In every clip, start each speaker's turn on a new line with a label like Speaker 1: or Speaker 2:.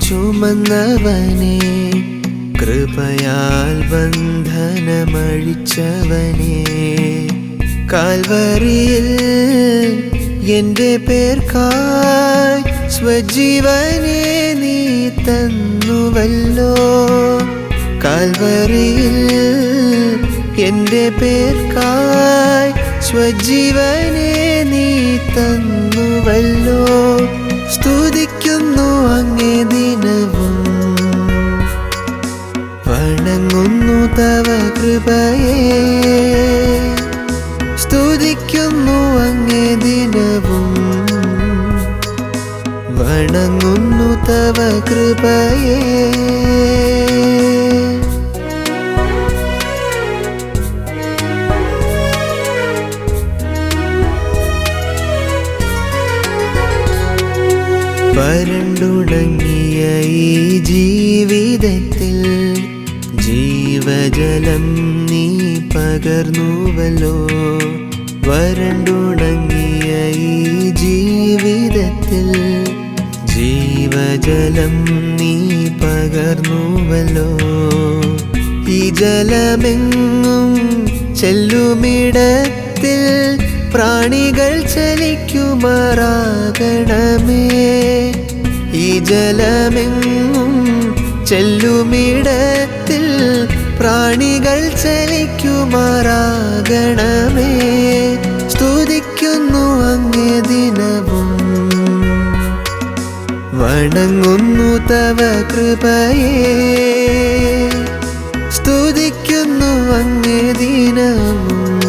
Speaker 1: ചുമന്നവനെ കൃപയാൽ ബന്ധനമഴിച്ചവനെ. കാൽവറിയിൽ എന്റെ പേർക്കായി സ്വജീവനെ നീ തന്നുവല്ലോ. കാൽവറിയിൽ എന്റെ പേർക്കായി സ്വജീവനെ നീ തന്നുവല്ലോ. കൃപയെ. സ്തുതിക്കുന്നു അങ്ങേ ദിനവും. വണങ്ങുന്നു തവ കൃപയേ. പരണ്ടുടങ്ങിയ ഈ ജീവിതത്തിൽ ജീവജലം നീ പകർന്നുവല്ലോ. വരണ്ടുണങ്ങിയ ഈ ജീവിതത്തിൽ ജീവജലം നീ പകർന്നുവല്ലോ. ഈ ജലമെങ്ങും ചെല്ലുമിടത്തിൽ പ്രാണികൾ ചലിക്കുമാറാകണമേ. ഈ ജലമെങ്ങും ചെല്ലുമിടത്തിൽ പ്രാണികൾ ചലിക്കുമാറാകണമേ. സ്തുതിക്കുന്നു അങ്ങേ ദിനവും. വണങ്ങുന്നു തവ കൃപയെ. സ്തുതിക്കുന്നു അങ്ങേ ദിനവും.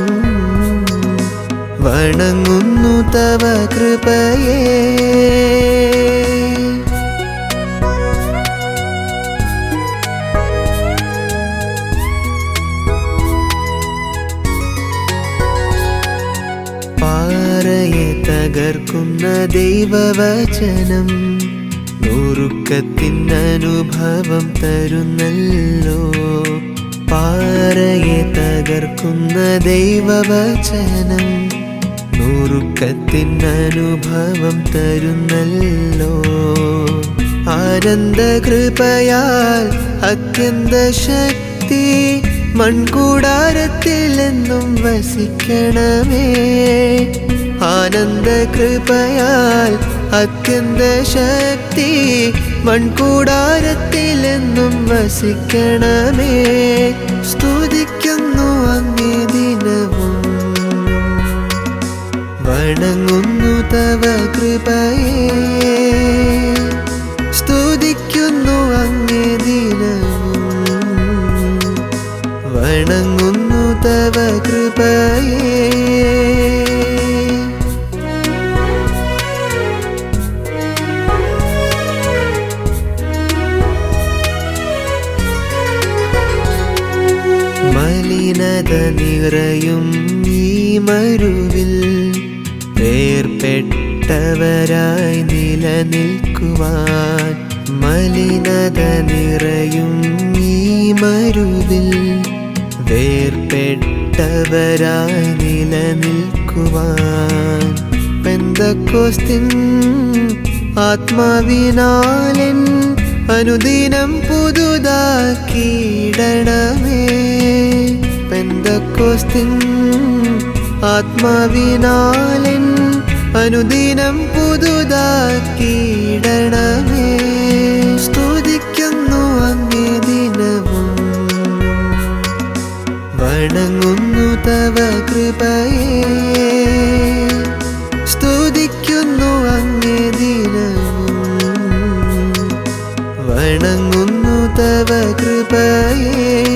Speaker 1: വണങ്ങുന്നു തവ കൃപയെ. തകർക്കുന്ന ദൈവവചനം നുറുക്കത്തിൻ അനുഭവം തരുന്നല്ലോ. പാറയെ തകർക്കുന്ന ദൈവവചനം നുറുക്കത്തിൻ അനുഭവം തരുന്നല്ലോ. ആനന്ദ കൃപയാൽ അത്യന്ത ശക്തി മൺകൂടാരത്തിൽ എന്നും വസിക്കണമേ. ആനന്ദ കൃപയാൽ അത്യന്ത ശക്തി മൺകൂടാരത്തിലെന്നും വസിക്കണമേ. മലിനത നിറയും ഈ മരുവിൽ വേർപ്പെട്ടവരായി നിലനിൽക്കുവാൻ മലിനത നിറയും ഈ മരുവിൽ വേർപ്പെട്ടവരായി നിലനിൽക്കുവാൻ പെന്തക്കോസ്തിൻ ആത്മാവിനാലൻ അനുദിനം പുതുതാക്കിയിടണമേ പെന്തക്കോസ്തിൻ ആത്മാവിനാലൻ അനുദിനം പുതുതാക്കിയിടണമേ സ്തുതിക്കുന്നു അങ്ങേ ദിനവും. വണങ്ങുന്നു തവ കൃപയെ. സ്തുതിക്കുന്നു അങ്ങേ ദിനവും. വണങ്ങുന്നു തവ കൃപയേ.